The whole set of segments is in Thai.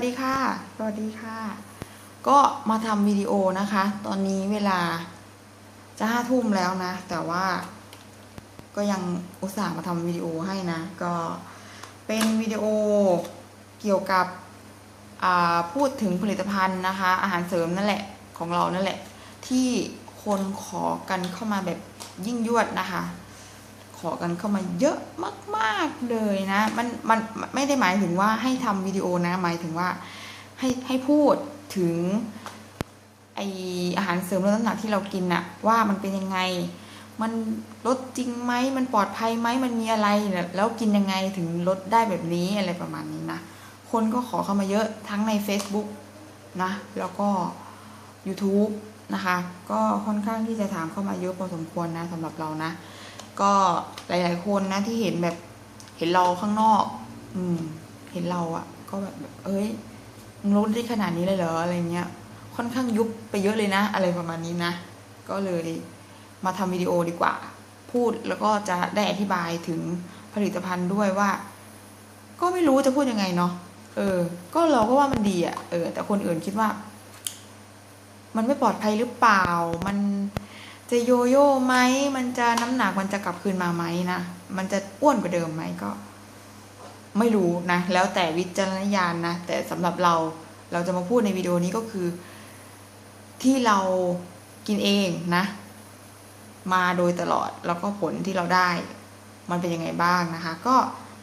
วัสดีค่ะ สวัสดีค่ะ ก็มาทำวิดีโอนะคะ ตอนนี้เวลาจะห้าทุ่มแล้วนะ แต่ว่าก็ยังอุตส่าห์มาทำวิดีโอให้นะ ก็เป็นวิดีโอเกี่ยวกับพูดถึงผลิตภัณฑ์นะคะ อาหารเสริมนั่นแหละของเรานั่นแหละ ที่คนขอกันเข้ามาแบบยิ่งยวดนะคะ ขอกันเข้ามาเยอะมากๆเลยนะ มันมันไม่ได้หมายถึงว่าให้ทำวิดีโอนะหมายถึงว่าให้ให้พูดถึงไออาหารเสริมลดน้ำหนักที่เรากินน่ะว่ามันเป็นยังไง มันลดจริงไหมมันปลอดภัยไหมมันมีอะไรแล้วกินยังไงถึงลดได้แบบนี้อะไรประมาณนี้นะคนก็ขอเข้ามาเยอะทั้งใน Facebook นะแล้วก็ YouTube นะคะ ก็ค่อนข้างที่จะถามเข้ามาเยอะพอสมควรนะสำหรับเรานะ ก็หลาย ๆ คนนะที่เห็นแบบเห็นเราข้างนอก อืม เห็นเราอะก็แบบเอ้ยมึงลดได้ขนาดนี้เลยเหรออะไรเงี้ย ค่อนข้างยุบไปเยอะเลยนะ อะไรประมาณนี้นะ ก็เลยมาทำวิดีโอดีกว่า พูดแล้วก็จะได้อธิบายถึงผลิตภัณฑ์ด้วยว่า ก็ไม่รู้จะพูดยังไงเนาะเออ ก็เราก็ว่ามันดีอะเออ แต่คนอื่นคิดว่า มันไม่ปลอดภัยหรือเปล่า มัน จะโยโย่ไหมมันจะน้ำหนักมันจะกลับคืนมาไหมนะมันจะอ้วนกว่าเดิมไหมก็ ไม่รู้นะ แล้วแต่วิจารณญาณนะ แต่สำหรับเราเราจะมาพูดในวิดีโอนี้ก็คือ ที่เรากินเองนะ มาโดยตลอดแล้วก็ผลที่เราได้ มันเป็นยังไงบ้างนะคะ ก็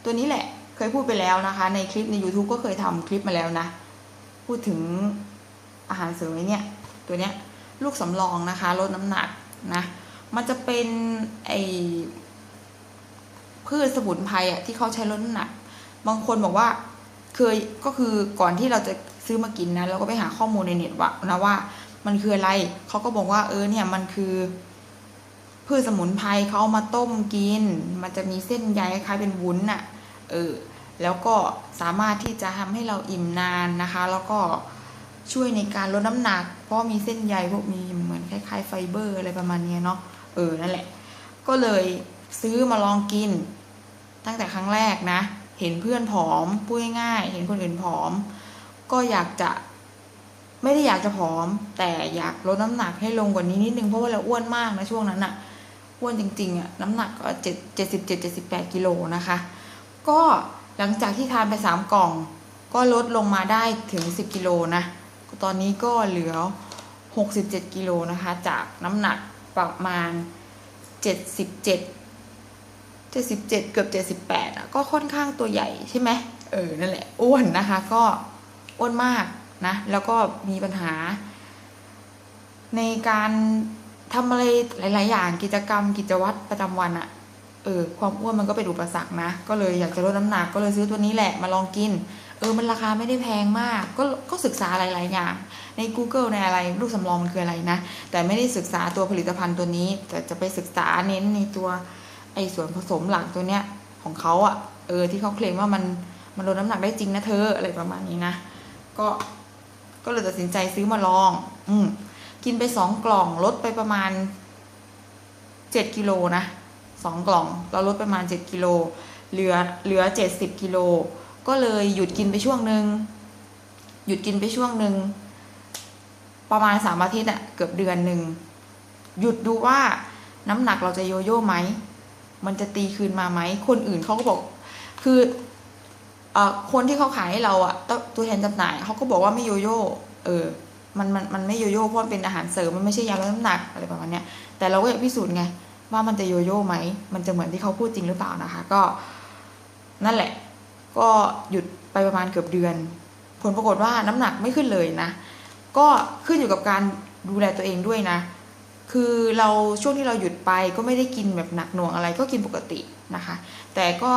ตัวนี้แหละเคยพูดไปแล้วนะคะ ในคลิปใน YouTube ก็เคยทำคลิปมาแล้วนะ พูดถึงอาหารเสริมเนี่ย ตัวเนี้ยลูกสำรองนะคะ ลดน้ำหนัก นะมันจะเป็นไอพืชสมุนไพรอะที่เขาใช้ลดน้ำหนัก บางคนบอกว่าเคยก็คือก่อนที่เราจะซื้อมากินนะเราก็ไปหาข้อมูลในเน็ตว่านะว่า มันคืออะไรเขาก็บอกว่าเออเนี่ยมันคือพืชสมุนไพรเขาเอามาต้มกิน มันจะมีเส้นใยคล้ายเป็นวุ้นน่ะ เออ แล้วก็สามารถที่จะทำให้เราอิ่มนานนะคะ แล้วก็ ช่วยในการลดน้ำหนัก เพราะมีเส้นใยพวกมีเหมือนคล้ายๆไฟเบอร์อะไรประมาณนี้เนาะเออนั่นแหละ ก็เลยซื้อมาลองกิน ตั้งแต่ครั้งแรกนะ เห็นเพื่อนผอมพูดง่ายๆเห็นคนอื่นผอม ก็อยากจะไม่ได้อยากจะผอม แต่อยากลดน้ำหนักให้ลงกว่านี้นิดนึงเพราะว่าเราอ้วนมากนะช่วงนั้นอะอ้วนจริงๆอะน้ำหนักก็เจ็ดเจ็ดสิบเจ็ดเจ็ดสิบแปดกิโลนะคะ ก็หลังจากที่ทานไปสามกล่อง ก็ลดลงมาได้ถึงสิบกิโลนะ ตอนนี้ก็เหลือหกสิบเจ็ดกิโลนะคะ จากน้ำหนักประมาณเจ็ดสิบเจ็ดเจ็ดสิบเจ็ดเกือบเจ็ดสิบแปดอะก็ค่อนข้างตัวใหญ่ใช่ไหมเออ นั่นแหละ อ้วนนะคะ ก็อ้วนมากนะ แล้วก็มีปัญหา ในการทำอะไรหลาย ๆ อย่างกิจกรรมกิจวัตรประจำวันอะเออ ความอ้วนมันก็เป็นอุปสรรคนะ ก็เลยอยากจะลดน้ำหนักก็เลยซื้อตัวนี้แหละมาลองกิน เออมันราคาไม่ได้แพงมาก ก็ก็ศึกษาหลายๆอย่างใน Google ในอะไรลูกสำรองมันคืออะไรนะ แต่ไม่ได้ศึกษาตัวผลิตภัณฑ์ตัวนี้ แต่จะไปศึกษาเน้นในตัวไอ้ส่วนผสมหลักตัวเนี้ยของเขาอะ่ะเออที่เขาเคลมว่ามันมันลดน้ำหนักได้จริงนะเธออะไรประมาณนี้นะ ก็ก็เลยตัดสินใจซื้อมาลอง อืมกินไปสองกล่องลดไปประมาณเจ็ดกิโลนะสองกล่อง เราลดประมาณเจ็ดกิโลเหลือเหลือเจ็ดสิบกิโล ก็เลยหยุดกินไปช่วงหนึ่งหยุดกินไปช่วงหนึ่งประมาณสามอาทิตย์อะเกือบเดือนหนึ่งหยุดดูว่าน้ำหนักเราจะโยโย่ไหมมันจะตีคืนมาไหมคนอื่นเขาก็บอก คือเออคนที่เขาขายให้เราอะตัวแทนจำหน่ายเขาก็บอกว่าไม่โยโย่เออมันมันมันไม่โยโย่เพราะมันเป็นอาหารเสริมมันไม่ใช่ยาลดน้ำหนักอะไรประมาณเนี้ยแต่เราก็อยากพิสูจน์ไงว่ามันจะโยโย่ไหมมันจะเหมือนที่เขาพูดจริงหรือเปล่านะคะ ก็นั่นแหละ ก็หยุดไปประมาณเกือบเดือน ผลปรากฏว่าน้ำหนักไม่ขึ้นเลยนะ ก็ขึ้นอยู่กับการดูแลตัวเองด้วยนะ คือเราช่วงที่เราหยุดไปก็ไม่ได้กินแบบหนักหน่วงอะไรก็กินปกตินะคะ แต่ก็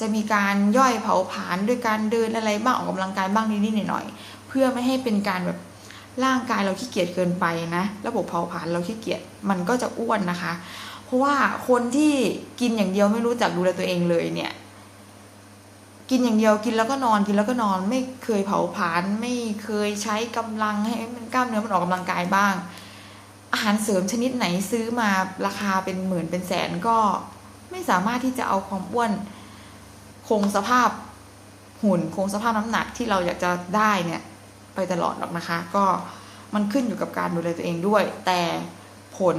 จะมีการย่อยเผาผลาญด้วยการเดินอะไรบ้างออกกำลังกายบ้างนิดๆหน่อยๆเพื่อไม่ให้เป็นการแบบร่างกายเราขี้เกียจเกินไปนะ ระบบเผาผลาญเราขี้เกียจมันก็จะอ้วนนะคะ เพราะว่าคนที่กินอย่างเดียวไม่รู้จักดูแลตัวเองเลยเนี่ย กินอย่างเดียวกินแล้วก็นอนกินแล้วก็นอน ไม่เคยเผาผลาญไม่เคยใช้กำลังให้มันกล้ามเนื้อมันออกกำลังกายบ้าง อาหารเสริมชนิดไหนซื้อมาราคาเป็นหมื่นเป็นแสนก็ไม่สามารถที่จะเอาความอ้วนคงสภาพหุ่นคงสภาพน้ำหนักที่เราอยากจะได้เนี่ย ไปตลอดหรอกนะคะ ก็มันขึ้นอยู่กับการดูแลตัวเองด้วย แต่ผล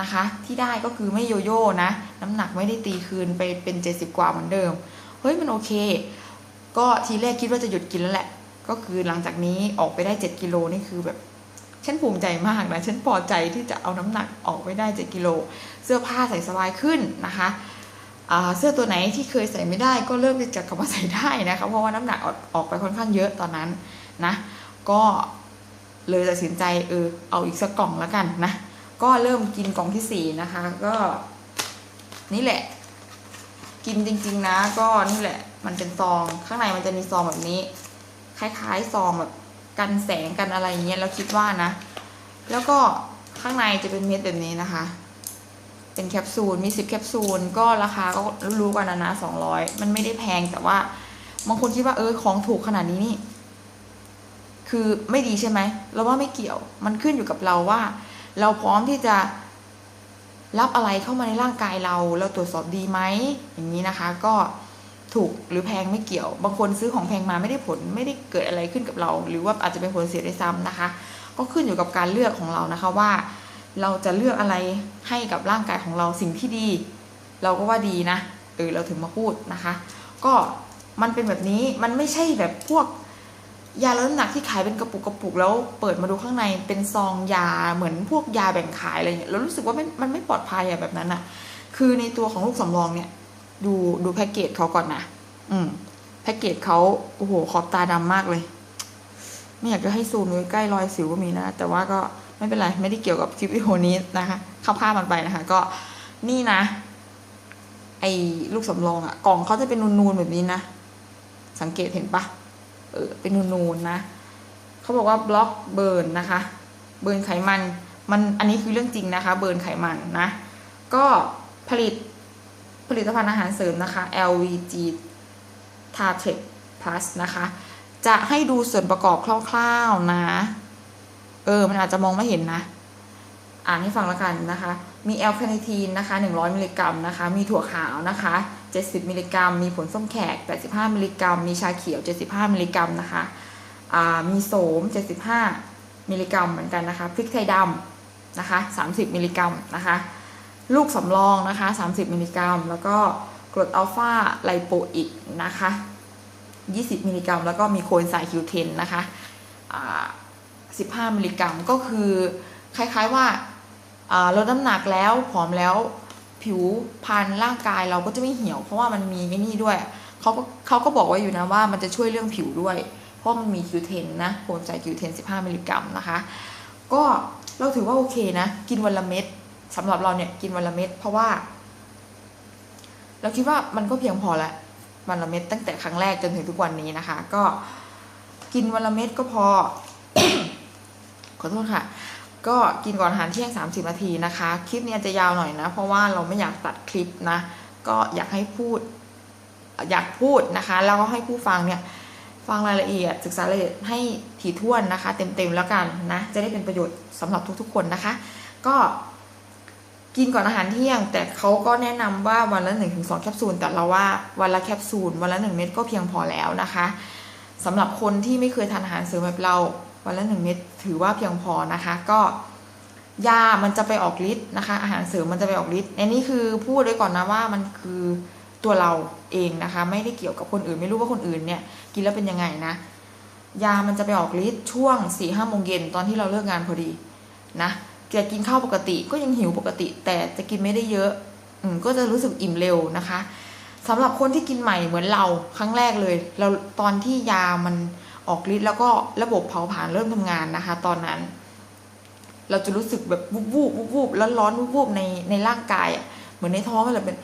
นะคะที่ได้ก็คือไม่โยโย่นะ น้ำหนักไม่ได้ตีคืนไปเป็น 70 กว่าเหมือนเดิม เฮ้ยมันโอเค ก็ทีแรกคิดว่าจะหยุดกินแล้วแหละ ก็คือหลังจากนี้ออกไปได้ 7 กิโลนี่คือแบบฉันภูมิใจมากนะ ฉันพอใจที่จะเอาน้ำหนักออกไปได้ 7 กิโล เสื้อผ้าใส่สบายขึ้นนะคะเสื้อตัวไหนที่เคยใส่ไม่ได้ก็เริ่มจะกลับมาใส่ได้นะคะ เพราะว่าน้ำหนักออกออกไปค่อนข้างเยอะตอนนั้นนะ ก็เลยตัดสินใจเออเอาอีกสักกล่องแล้วกันนะ ก็เริ่มกินกล่องที่สี่นะคะ ก็นี่แหละ กินจริง ๆ นะ ก็นี่แหละ มันเป็นซอง ข้างในมันจะมีซองแบบนี้ คล้ายๆซองแบบกันแสงกันอะไรเงี้ยเราคิดว่านะ แล้วก็ข้างในจะเป็นเม็ดแบบนี้นะคะ เป็นแคปซูลมีสิบแคปซูลก็ราคาก็รู้ๆกันนะนะสองร้อยมันไม่ได้แพงแต่ว่าบางคนคิดว่าเออของถูกขนาดนี้นี่ คือไม่ดีใช่ไหมเราว่าไม่เกี่ยว มันขึ้นอยู่กับเราว่า เราพร้อมที่จะ รับอะไรเข้ามาในร่างกายเราเราตรวจสอบดีไหมอย่างนี้นะคะ ก็ถูกหรือแพงไม่เกี่ยว บางคนซื้อของแพงมาไม่ได้ผลไม่ได้เกิดอะไรขึ้นกับเรา หรือว่าอาจจะเป็นผลเสียด้วยซ้ำนะคะ ก็ขึ้นอยู่กับการเลือกของเรานะคะว่า เราจะเลือกอะไรให้กับร่างกายของเราสิ่งที่ดี เราก็ว่าดีนะเออเราถึงมาพูดนะคะ ก็มันเป็นแบบนี้มันไม่ใช่แบบพวก ยาลดน้ำหนักที่ขายเป็นกระปุกกระปุกแล้วเปิดมาดูข้างในเป็นซองยาเหมือนพวกยาแบ่งขายอะไรเงี้ยเรารู้สึกว่ามันมันไม่ปลอดภัยอะแบบนั้นอะคือในตัวของลูกสำรองเนี่ย ดูดูแพ็กเกจเขาก่อนนะอืมแพ็กเกจเขาโอ้โหขอบตาดำมากเลย ไม่อยากจะให้ซูมเลยใกล้รอยสิวก็มีนะ แต่ว่าก็ไม่เป็นไร ไม่ได้เกี่ยวกับคลิปวิดีโอนี้นะคะข้ามข้ามมันไปนะคะ ก็นี่นะ ไอ้ลูกสำรองอะกล่องเขาจะเป็นนูนๆแบบนี้นะสังเกตเห็นปะ เออเป็นนูนๆนะเขาบอกว่าบล็อกเบิร์นนะคะ เบิร์นไขมันมันอันนี้คือเรื่องจริงนะคะ เบิร์นไขมันนะ ก็ผลิตผลิตภัณฑ์อาหารเสริมนะคะ LVG t a t e c Plus นะคะ จะให้ดูส่วนประกอบคร่าวๆนะ เออ มันอาจจะมองไม่เห็นนะ อ่านให้ฟังแล้วกันนะคะ มีแอลคาเนทีนนะคะ 100 มิลลิกรัมนะคะ มีถั่วขาวนะคะ 70 มิลลิกรัม มีผลส้มแขก 85 มิลลิกรัม มีชาเขียว 75 มิลลิกรัมนะคะมีโสม 75 มิลลิกรัมเหมือนกันนะคะ พริกไทยดำนะคะ 30 มิลลิกรัมนะคะ ลูกสำรองนะคะ 30 มิลลิกรัม แล้วก็กรดอัลฟาไลโปอิกนะคะ 20 มิลลิกรัม แล้วก็มีโคเอนไซม์คิวเทนนะคะ15 มิลลิกรัม ก็คือคล้ายๆว่าลดน้ำหนักแล้วผอมแล้ว ผิวพรรณร่างกายเราก็จะไม่เหี่ยว เพราะว่ามันมีไอ้นี่ด้วยเขาก็เขาก็บอกไว้อยู่นะว่ามันจะช่วยเรื่องผิวด้วย เพราะมันมีคิวเทนนะโคเอนไซม์คิวเทน15 มิลลิกรัมนะคะ ก็เราถือว่าโอเคนะ กินวันละเม็ดสำหรับเราเนี่ยกินวันละเม็ดเพราะว่า เราคิดว่ามันก็เพียงพอแล้ววันละเม็ดตั้งแต่ครั้งแรกจนถึงทุกวันนี้นะคะ ก็กินวันละเม็ดก็พอขอโทษค่ะ ก็กินก่อนอาหารเที่ยง 30 นาทีนะคะ คลิปนี้จะยาวหน่อยนะ เพราะว่าเราไม่อยากตัดคลิปนะ ก็อยากให้พูด อยากพูดนะคะ แล้วก็ให้ผู้ฟังเนี่ย ฟังรายละเอียด ศึกษารายละเอียดให้ถี่ถ้วนนะคะ เต็มๆแล้วกันนะ จะได้เป็นประโยชน์สำหรับทุกๆคนนะคะ ก็กินก่อนอาหารเที่ยง แต่เขาก็แนะนำว่าวันละ1นถึงสแคปซูล แต่เราว่าวันละแคปซูล วันละ 1 เม็ดก็เพียงพอแล้วนะคะสำหรับคนที่ไม่เคยทานอาหารเสริมแบบเรา วันละหนึ่งเม็ดถือว่าเพียงพอนะคะ ก็ยา มันจะไปออกฤทธิ์นะคะ อาหารเสริมมันจะไปออกฤทธิ์อันนี้คือพูดไว้ก่อนนะว่ามันคือตัวเราเองนะคะ ไม่ได้เกี่ยวกับคนอื่น ไม่รู้ว่าคนอื่นเนี่ย กินแล้วเป็นยังไงนะ ยา มันจะไปออกฤทธิ์ช่วงสี่ห้าโมงเย็นตอนที่เราเลิกงานพอดีนะจะกินข้าวปกติก็ยังหิวปกติ แต่จะกินไม่ได้เยอะ อืมก็จะรู้สึกอิ่มเร็วนะคะสำหรับคนที่กินใหม่เหมือนเราครั้งแรกเลย เราตอนที่ยามัน ออกฤทธิ์แล้วก็ระบบเผาผลาญเริ่มทำงานนะคะ ตอนนั้น เราจะรู้สึกแบบวูบวูบวูบวูบร้อนร้อนวูบวูบในในร่างกายอะเหมือนในท้องมันเลยเป็น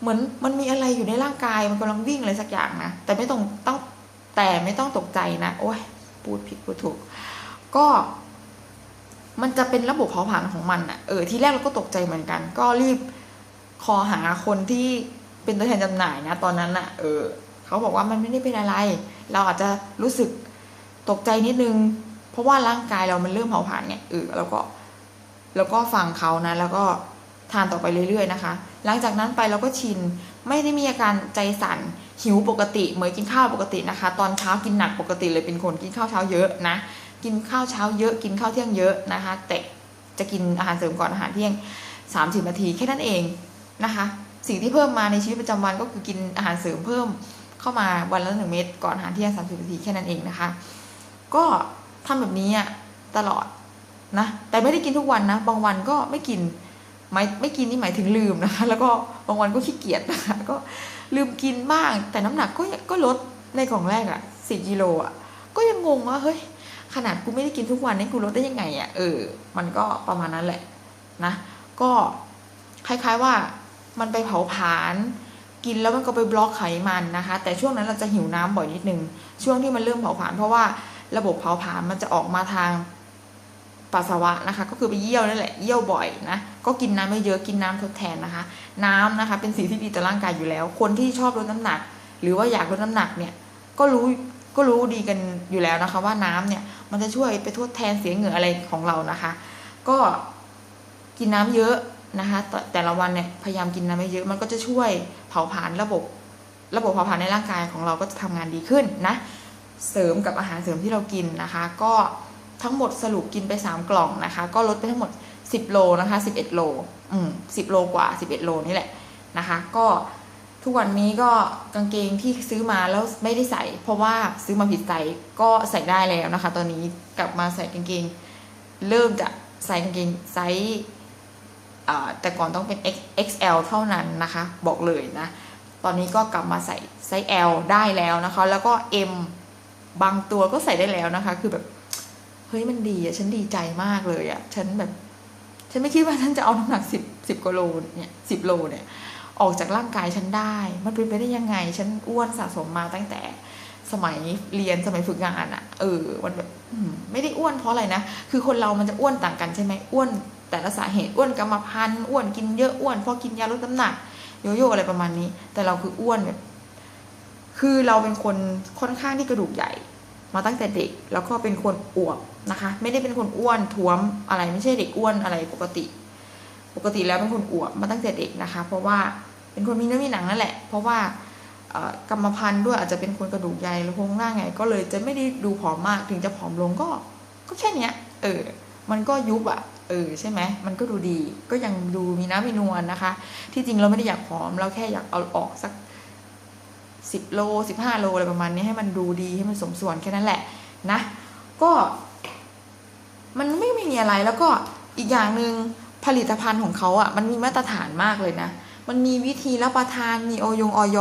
เหมือนมันมีอะไรอยู่ในร่างกายมันกำลังวิ่งอะไรสักอย่างนะแต่ไม่ต้องต้องแต่ไม่ต้องตกใจนะโอ้ยพูดผิดพูดถูก ก็มันจะเป็นระบบเผาผลาญของมันอะเออที่แรกเราก็ตกใจเหมือนกัน ก็รีบคอหาคนที่เป็นตัวแทนจำหน่ายนะ ตอนนั้นอะเออ เขาบอกว่ามันไม่ได้เป็นอะไร เราอาจจะรู้สึกตกใจนิดนึง เพราะว่าร่างกายเรามันเริ่มเผาผลาญไงเออแล้วก็แล้วก็ฟังเขานะแล้วก็ทานต่อไปเรื่อยๆนะคะ หลังจากนั้นไปเราก็ชิน ไม่ได้มีอาการใจสั่น หิวปกติ เหมือนกินข้าวปกตินะคะ ตอนเช้ากินหนักปกติเลยเป็นคนกินข้าวเช้าเยอะนะ กินข้าวเช้าเยอะ กินข้าวเที่ยงเยอะนะคะ แต่จะกินอาหารเสริมก่อนอาหารเที่ยง 30 นาทีแค่นั้นเองนะคะ สิ่งที่เพิ่มมาในชีวิตประจำวันก็คือกินอาหารเสริมเพิ่ม เข้ามาวันละหนึ่งเม็ดก่อนอาหารเที่ยง30นาทีแค่นั้นเองนะคะ ก็ทำแบบนี้อะตลอดนะ แต่ไม่ได้กินทุกวันนะ บางวันก็ไม่กินไม่ไม่กินนี่หมายถึงลืมนะคะ แล้วก็บางวันก็ขี้เกียจนะคะ ก็ลืมกินบ้าง แต่น้ำหนักก็ก็ลดในกล่องแรกอะสิกิโลอะก็ยังงงว่าเฮ้ยขนาดกูไม่ได้กินทุกวันนี่กูลดได้ยังไงอะเออ มันก็ประมาณนั้นแหละนะ ก็คล้ายๆว่ามันไปเผาผลาญ กินแล้วมันก็ไปบล็อกไขมันนะคะ แต่ช่วงนั้นเราจะหิวน้ำบ่อยนิดนึง ช่วงที่มันเริ่มเผาผลาญเพราะว่าระบบเผาผลาญมันจะออกมาทางปัสสาวะนะคะ ก็คือไปเยี่ยวนั่นแหละเยี่ยวบ่อยนะก็กินน้ำไม่เยอะกินน้ำทดแทนนะคะ น้ำนะคะ เป็นสิ่งที่ดีต่อร่างกายอยู่แล้ว คนที่ชอบลดน้ำหนัก หรือว่าอยากลดน้ำหนักเนี่ยก็รู้ก็รู้ดีกันอยู่แล้วนะคะ ว่าน้ำเนี่ยมันจะช่วยไปทดแทนเสียเหงื่ออะไรของเรานะคะ ก็กินน้ำเยอะ นะคะแต่ละวันเนี่ยพยายามกินน้ำไม่เยอะมันก็จะช่วยเผาผลาญระบบ ระบบเผาผลาญในร่างกายของเราก็จะทำงานดีขึ้นนะเสริมกับอาหารเสริมที่เรากินนะคะ ก็ทั้งหมดสรุปกินไป 3 กล่องนะคะ ก็ลดไปทั้งหมด 10 โลนะคะ11 โลอืม10 โลกว่า 11 โลนี่แหละนะคะ ก็ทุกวันนี้ก็กางเกงที่ซื้อมาแล้วไม่ได้ใส่ เพราะว่าซื้อมาผิดไซส์ก็ใส่ได้แล้วนะคะ ตอนนี้กลับมาใส่กางเกง เริ่มจะใส่กางเกงไซส์ แต่ก่อนต้องเป็น XL เท่านั้นนะคะ บอกเลยนะ ตอนนี้ก็กลับมาใส่ไซส์ L ได้แล้วนะคะ แล้วก็ M บางตัวก็ใส่ได้แล้วนะคะ คือแบบ เฮ้ยมันดีอะฉันดีใจมากเลยอะฉันแบบ ฉันไม่คิดว่าฉันจะเอาน้ำหนักสิบสิบกว่าโลเนี่ยสิบโลเนี่ย ออกจากร่างกายฉันได้ มันเป็นไปได้ยังไง ฉันอ้วนสะสมมาตั้งแต่สมัยเรียนสมัยฝึกงานอะเออมันแบบไม่ได้อ้วนเพราะอะไรนะ คือคนเรามันจะอ้วนต่างกันใช่ไหมอ้วน แต่ละสาเหตุอ้วนกรรมพันธุ์อ้วนกินเยอะอ้วนเพราะกินยาลดน้ำหนักโยโย่อะไรประมาณนี้ แต่เราคืออ้วนแบบคือเราเป็นคนค่อนข้างที่กระดูกใหญ่ มาตั้งแต่เด็กแล้วก็เป็นคนอ้วบนะคะ ไม่ได้เป็นคนอ้วนท้วมอะไรไม่ใช่เด็กอ้วนอะไรปกติ ปกติแล้วเป็นคนอ้วบมาตั้งแต่เด็กนะคะ เพราะว่าเป็นคนมีเนื้อมีหนังนั่นแหละ เพราะว่ากรรมพันธุ์ด้วยอาจจะเป็นคนกระดูกใหญ่หรือโครงหน้าไงก็เลยจะไม่ได้ดูผอมมากถึงจะผอมลงก็ ก็แค่เนี้ย เออ มันก็ยุบอะ เออใช่ไหมมันก็ดูดี ก็ยังดูมีน้ำมีนวลนะคะ ที่จริงเราไม่ได้อยากผอม เราแค่อยากเอาออกสักสิบโลสิบห้าโลอะไรประมาณนี้ให้มันดูดีให้มันสมส่วนแค่นั้นแหละนะ ก็ มันไม่ไม่มีอะไรแล้วก็อีกอย่างหนึ่งผลิตภัณฑ์ของเขาอะ มันมีมาตรฐานมากเลยนะ มันมีวิธีรับประทานมีออยงออย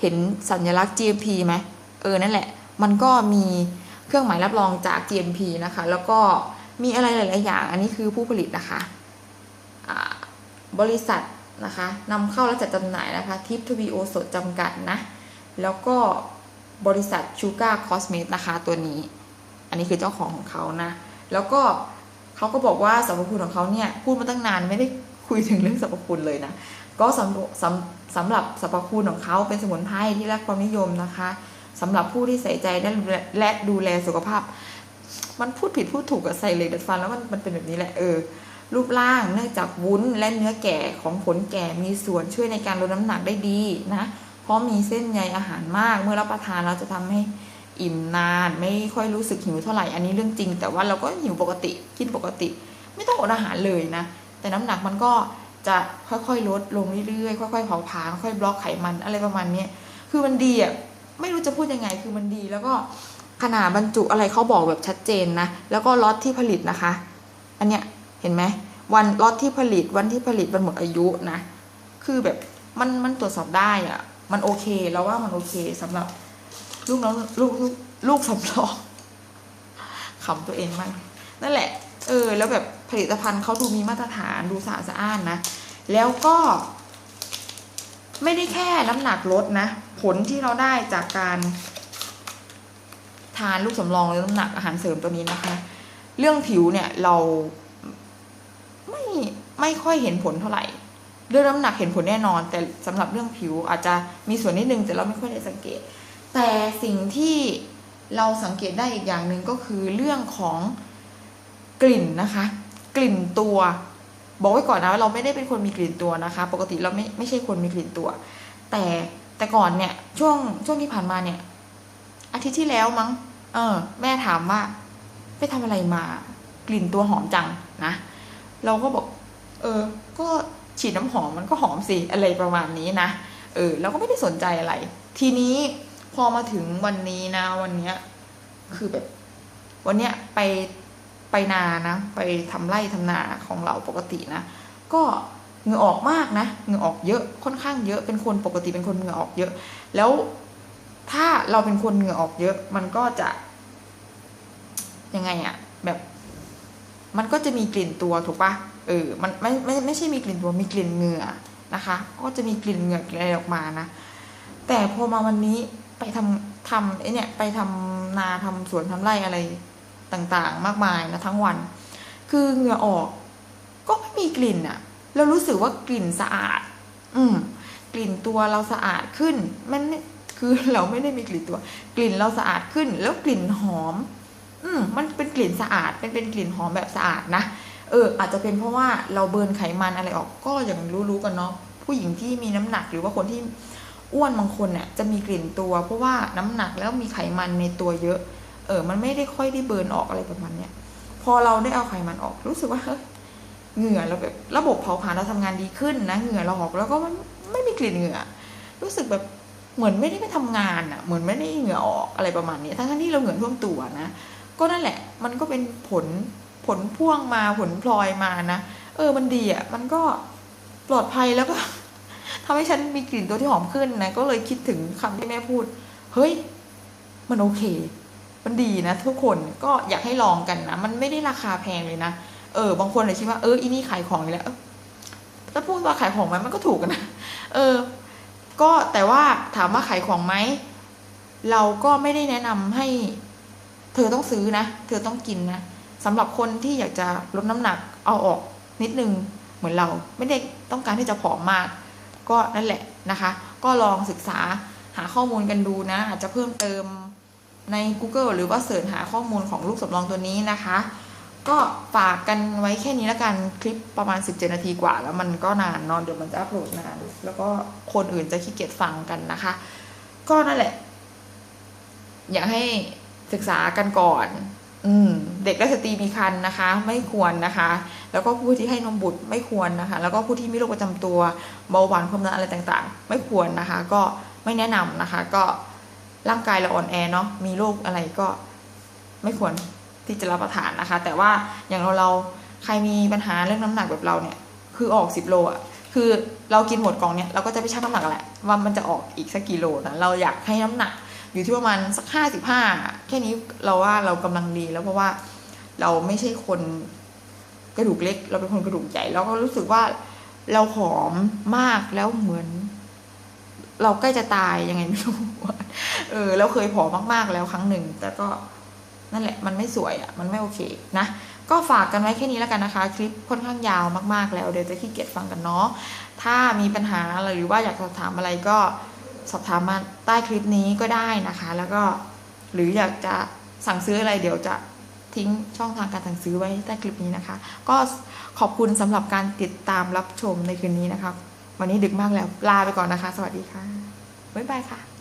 เห็นสัญลักษณ์ GMP ไหมเออนั่นแหละ มันก็มีเครื่องหมายรับรองจาก GMP นะคะ แล้วก็ มีอะไรหลาย ๆ อย่าง อันนี้คือผู้ผลิตนะคะบริษัทนะคะนำเข้าและจัดจำหน่ายนะคะทิปทวีโอสดจำกัดนะ แล้วก็บริษัทชูการ์คอสเมตนะคะตัวนี้ อันนี้คือเจ้าของของเขานะ แล้วก็เขาก็บอกว่าสรรพคุณของเขาเนี่ย พูดมาตั้งนานไม่ได้คุยถึงเรื่องสรรพคุณเลยนะ ก็สำสำสำหรับสรรพคุณของเขาเป็นสมุนไพรที่ได้รับความนิยมนะคะสำหรับผู้ที่ใส่ใจและและดูแลสุขภาพ มันพูดผิดพูดถูกกับใส่เหล็กดัดฟันแล้วมันมันเป็นแบบนี้แหละเออรูปร่างเนื่องจากวุ้นและเนื้อแก่ของผลแก่มีส่วนช่วยในการลดน้ำหนักได้ดีนะเพราะมีเส้นใยอาหารมากเมื่อรับประทานเราจะทำให้อิ่มนานไม่ค่อยรู้สึกหิวเท่าไหร่อันนี้เรื่องจริง แต่ว่าเราก็หิวปกติกินปกติ ไม่ต้องอดอาหารเลยนะ แต่น้ำหนักมันก็จะค่อยๆลดลงเรื่อยๆค่อยๆเผาผลาญค่อยบล็อกไขมันอะไรประมาณนี้คือมันดีอะไม่รู้จะพูดยังไงคือมันดีแล้วก็ ขนาดบรรจุอะไรเขาบอกแบบชัดเจนนะ แล้วก็ล็อตที่ผลิตนะคะ อันเนี้ยเห็นไหมวันล็อตที่ผลิตวันที่ผลิตมันหมดอายุนะ คือแบบมันมันตรวจสอบได้อะมันโอเคแล้วว่ามันโอเคสำหรับลูกน้องลูกลูกลูกสำรองขำตัวเองมากนั่นแหละ เออ แล้วแบบผลิตภัณฑ์เขาดูมีมาตรฐานดูสะอาดสะอ้านนะ แล้วก็ ไม่ได้แค่น้ำหนักลดนะ ผลที่เราได้จากการ ทานลูกสำรองหรือน้ำหนักอาหารเสริมตัวนี้นะคะ เรื่องผิวเนี่ยเราไม่ไม่ค่อยเห็นผลเท่าไหร่ เรื่องน้ำหนักเห็นผลแน่นอน แต่สำหรับเรื่องผิวอาจจะมีส่วนนิดนึงแต่เราไม่ค่อยได้สังเกต แต่สิ่งที่เราสังเกตได้อีกอย่างหนึ่งก็คือเรื่องของกลิ่นนะคะ กลิ่นตัว บอกไว้ก่อนนะว่าเราไม่ได้เป็นคนมีกลิ่นตัวนะคะ ปกติเราไม่ไม่ใช่คนมีกลิ่นตัว แต่แต่ก่อนเนี่ยช่วงช่วงที่ผ่านมาเนี่ย อาทิตย์ที่แล้วมั้ง เออ แม่ถามว่า ไปทำอะไรมา กลิ่นตัวหอมจังนะ เราก็บอก เออ ก็ฉีดน้ำหอมมันก็หอมสิอะไรประมาณนี้นะ เออเราก็ไม่ได้สนใจอะไร ทีนี้พอมาถึงวันนี้นะ วันเนี้ย คือแบบ วันเนี้ยไปไปนานะ ไปทำไร่ทำนาของเราปกตินะ ก็เหงื่อออกมากนะเหงื่อออกเยอะค่อนข้างเยอะเป็นคนปกติเป็นคนเหงื่อออกเยอะ แล้ว ถ้าเราเป็นคนเหงื่อออกเยอะ มันก็จะ ยังไงอะแบบ มันก็จะมีกลิ่นตัวถูกปะเออ มันไม่ไม่ไม่ใช่มีกลิ่นตัวมีกลิ่นเหงื่อนะคะ ก็จะมีกลิ่นเหงื่ออะไรออกมานะ แต่พอมาวันนี้ไปทำทำไอเนี่ย ไปทำนาทำสวนทำไร่อะไรต่างๆ มากมายนะทั้งวัน คือเหงื่อออก ก็ไม่มีกลิ่นอะเรารู้สึกว่ากลิ่นสะอาด อืม กลิ่นตัวเราสะอาดขึ้น มันไม่ คือเราไม่ได้มีกลิ่นตัว กลิ่นเราสะอาดขึ้น แล้วกลิ่นหอม อืมมันเป็นกลิ่นสะอาดเป็นเป็นกลิ่นหอมแบบสะอาดนะเอออาจจะเป็นเพราะว่าเราเบิร์นไขมันอะไรออกก็อย่างรู้ๆกันเนาะผู้หญิงที่มีน้ำหนักหรือว่าคนที่อ้วนบางคนเนี่ยจะมีกลิ่นตัว เพราะว่าน้ำหนักแล้วมีไขมันในตัวเยอะ เออ มันไม่ได้ค่อยได้เบิร์นออกอะไรประมาณเนี้ยพอเราได้เอาไขมันออกรู้สึกว่าเฮ้ยเหงื่อเราแบบระบบเผาผลาญเราทำงานดีขึ้นนะเหงื่อเราออกแล้วก็มันไม่มีกลิ่นเหงื่อ รู้สึกแบบ เหมือนไม่ได้ไปทำงานอะ่ะ เหมือนไม่ได้เหงื่อออกอะไรประมาณนี้ทั้งที่เราเหงื่อท่วมตัวนะ ก็นั่นแหละ มันก็เป็นผลผลพ่วงมาผลพลอยมานะ เออ มันดีอะ่ะ มันก็ปลอดภัยแล้วก็ทำให้ฉันมีกลิ่นตัวที่หอมขึ้นนะ ก็เลยคิดถึงคำที่แม่พูด เฮ้ย มันโอเค มันดีนะทุกคน ก็อยากให้ลองกันนะ มันไม่ได้ราคาแพงเลยนะ เออ บางคนเลยคิดว่า เออ อีนี่ขายของอยู่แล้วถ้าพูดว่าขายของไหมมันก็ถูกนะ เออ ก็แต่ว่าถามว่าขายของไหม เราก็ไม่ได้แนะนำให้ เธอต้องซื้อนะ เธอต้องกินนะสำหรับคนที่อยากจะลดน้ำหนักเอาออกนิดนึงเหมือนเราไม่ได้ต้องการที่จะผอมมาก ก็นั่นแหละนะคะ ก็ลองศึกษาหาข้อมูลกันดูนะ อาจจะเพิ่มเติมใน Google หรือว่าเสิร์ชหาข้อมูลของลูกสำรองตัวนี้นะคะ ก็ฝากกันไว้แค่นี้แล้วกันคลิปประมาณ 17 นาทีกว่า แล้วมันก็นานนอนเดี๋ยวมันจะอัพโหลดนาน แล้วก็คนอื่นจะขี้เกียจฟังกันนะคะ ก็นั่นแหละ อยากให้ศึกษากันก่อน อืม เด็กและสตรีมีครรภ์นะคะ ไม่ควรนะคะ แล้วก็ผู้ที่ให้นมบุตรไม่ควรนะคะ แล้วก็ผู้ที่มีโรคประจำตัวเบาหวานความดันอะไรต่างๆ ไม่ควรนะคะ ก็ไม่แนะนำนะคะ ก็ร่างกายเราอ่อนแอเนาะมีโรคอะไรก็ไม่ควร ที่จะรับประทานนะคะ แต่ว่าอย่างเราเราใครมีปัญหาเรื่องน้ำหนักแบบเราเนี่ย คือออกสิบโลอะคือเรากินหมดกล่องเนี่ยเราก็จะไปชั่งน้ำหนักแหละว่ามันจะออกอีกสักกิโลนะเราอยากให้น้ำหนักอยู่ที่ประมาณสักห้าสิบห้าแค่นี้เราว่าเรากำลังดีแล้วเพราะว่าเราไม่ใช่คนกระดูกเล็ก เราเป็นคนกระดูกใหญ่แล้วก็รู้สึกว่าเราผอมมากแล้วเหมือน เราใกล้จะตายยังไงไม่รู้เออเราเคยผอมมากๆแล้วครั้งหนึ่งแต่ก็ นั่นแหละมันไม่สวยอะ่ะมันไม่โอเคนะก็ฝากกันไว้แค่นี้แล้วกันนะคะ คลิปค่อนข้างยาวมากๆแล้วเดี๋ยวจะขี้เกียจฟังกันเนาะถ้ามีปัญหาอะไรหรือว่าอยากสอบถามอะไรก็สอบถามมาใต้คลิปนี้ก็ได้นะคะ แล้วก็หรืออยากจะสั่งซื้ออะไรเดี๋ยวจะทิ้งช่องทางการสั่งซื้อไว้ใต้คลิปนี้นะคะ ก็ขอบคุณสำหรับการติดตามรับชมในคืนนี้นะคะวันนี้ดึกมากแล้วลาไปก่อนนะคะ สวัสดีค่ะบ๊ายบายค่ะ